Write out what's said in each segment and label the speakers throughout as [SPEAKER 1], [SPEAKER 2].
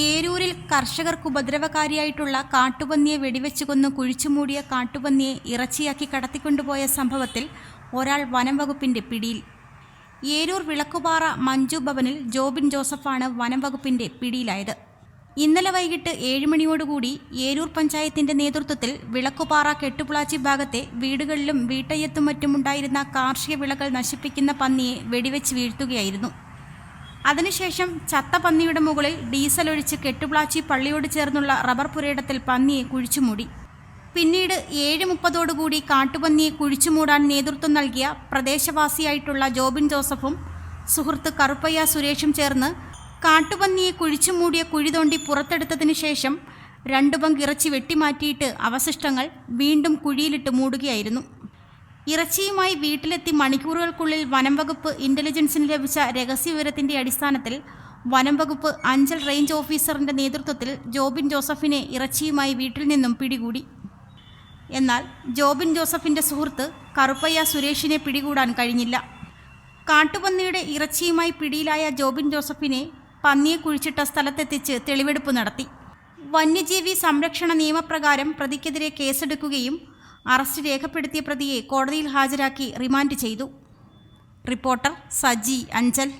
[SPEAKER 1] ഏരൂരിൽ കർഷകർക്ക് ഉപദ്രവകാരിയായിട്ടുള്ള കാട്ടുപന്നിയെ വെടിവെച്ച് കൊന്ന് കുഴിച്ചുമൂടിയ കാട്ടുപന്നിയെ ഇറച്ചിയാക്കി കടത്തിക്കൊണ്ടുപോയ സംഭവത്തിൽ ഒരാൾ വനം വകുപ്പിന്റെ പിടിയിൽ. ഏരൂർ വിളക്കുപാറ മഞ്ജു ഭവനിൽ ജോബിൻ ജോസഫാണ് വനം വകുപ്പിന്റെ പിടിയിലായത്. ഇന്നലെ വൈകിട്ട് ഏഴുമണിയോടുകൂടി ഏരൂർ പഞ്ചായത്തിന്റെ നേതൃത്വത്തിൽ വിളക്കുപാറ കെട്ടുപുളാച്ചി ഭാഗത്തെ വീടുകളിലും വീട്ടയ്യത്തും മറ്റുമുണ്ടായിരുന്ന കാർഷിക വിളകൾ നശിപ്പിക്കുന്ന പന്നിയെ വെടിവെച്ച് വീഴ്ത്തുകയായിരുന്നു. അതിനുശേഷം ചത്ത പന്നിയുടെ മുകളിൽ ഡീസൽ ഒഴിച്ച് കെട്ടുപ്ലാച്ചി പള്ളിയോട് ചേർന്നുള്ള റബ്ബർ പുരയിടത്തിൽ പന്നിയെ കുഴിച്ചുമൂടി. പിന്നീട് ഏഴ് മുപ്പതോടുകൂടി കാട്ടുപന്നിയെ കുഴിച്ചുമൂടാൻ നേതൃത്വം നൽകിയ പ്രദേശവാസിയായിട്ടുള്ള ജോബിൻ ജോസഫും സുഹൃത്ത് കറുപ്പയ്യ സുരേഷും ചേർന്ന് കാട്ടുപന്നിയെ കുഴിച്ചുമൂടിയ കുഴി തോണ്ടി പുറത്തെടുത്തതിനു ശേഷം രണ്ടു പങ്ക് ഇറച്ചി വെട്ടിമാറ്റിയിട്ട് അവശിഷ്ടങ്ങൾ വീണ്ടും കുഴിയിലിട്ട് മൂടുകയായിരുന്നു. ഇറച്ചിയുമായി വീട്ടിലെത്തി മണിക്കൂറുകൾക്കുള്ളിൽ വനം വകുപ്പ് ഇന്റലിജൻസിന് ലഭിച്ച രഹസ്യവിവരത്തിന്റെ അടിസ്ഥാനത്തിൽ വനം വകുപ്പ് അഞ്ചൽ റേഞ്ച് ഓഫീസറിന്റെ നേതൃത്വത്തിൽ ജോബിൻ ജോസഫിനെ ഇറച്ചിയുമായി വീട്ടിൽ നിന്നും പിടികൂടി. എന്നാൽ ജോബിൻ ജോസഫിന്റെ സുഹൃത്ത് കറുപ്പയ്യ സുരേഷിനെ പിടികൂടാൻ കഴിഞ്ഞില്ല. കാട്ടുപന്നിയുടെ ഇറച്ചിയുമായി പിടിയിലായ ജോബിൻ ജോസഫിനെ പന്നിയെ കുഴിച്ചിട്ട സ്ഥലത്തെത്തിച്ച് തെളിവെടുപ്പ് നടത്തി. വന്യജീവി സംരക്ഷണ നിയമപ്രകാരം പ്രതിക്കെതിരെ കേസെടുക്കുകയും അറസ്റ്റ് രേഖപ്പെടുത്തിയ പ്രതിയെ കോടതിയിൽ ഹാജരാക്കി റിമാൻഡ് ചെയ്തു. റിപ്പോർട്ടർ സജി അഞ്ചൽ.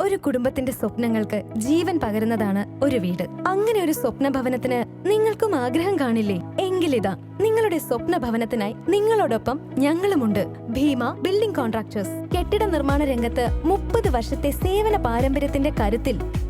[SPEAKER 2] ഒരു കുടുംബത്തിന്റെ സ്വപ്നങ്ങൾക്ക് ജീവൻ പകരുന്നതാണ് ഒരു വീട്. അങ്ങനെ ഒരു സ്വപ്ന ഭവനത്തിന് നിങ്ങൾക്കും ആഗ്രഹം കാണില്ലേ? എങ്കിലിതാ നിങ്ങളുടെ സ്വപ്ന ഭവനത്തിനായി നിങ്ങളോടൊപ്പം ഞങ്ങളുമുണ്ട്. Bheema building contractors. കെട്ടിട നിർമ്മാണ രംഗത്ത് മുപ്പത് വർഷത്തെ സേവന പാരമ്പര്യത്തിന്റെ കരുത്തിൽ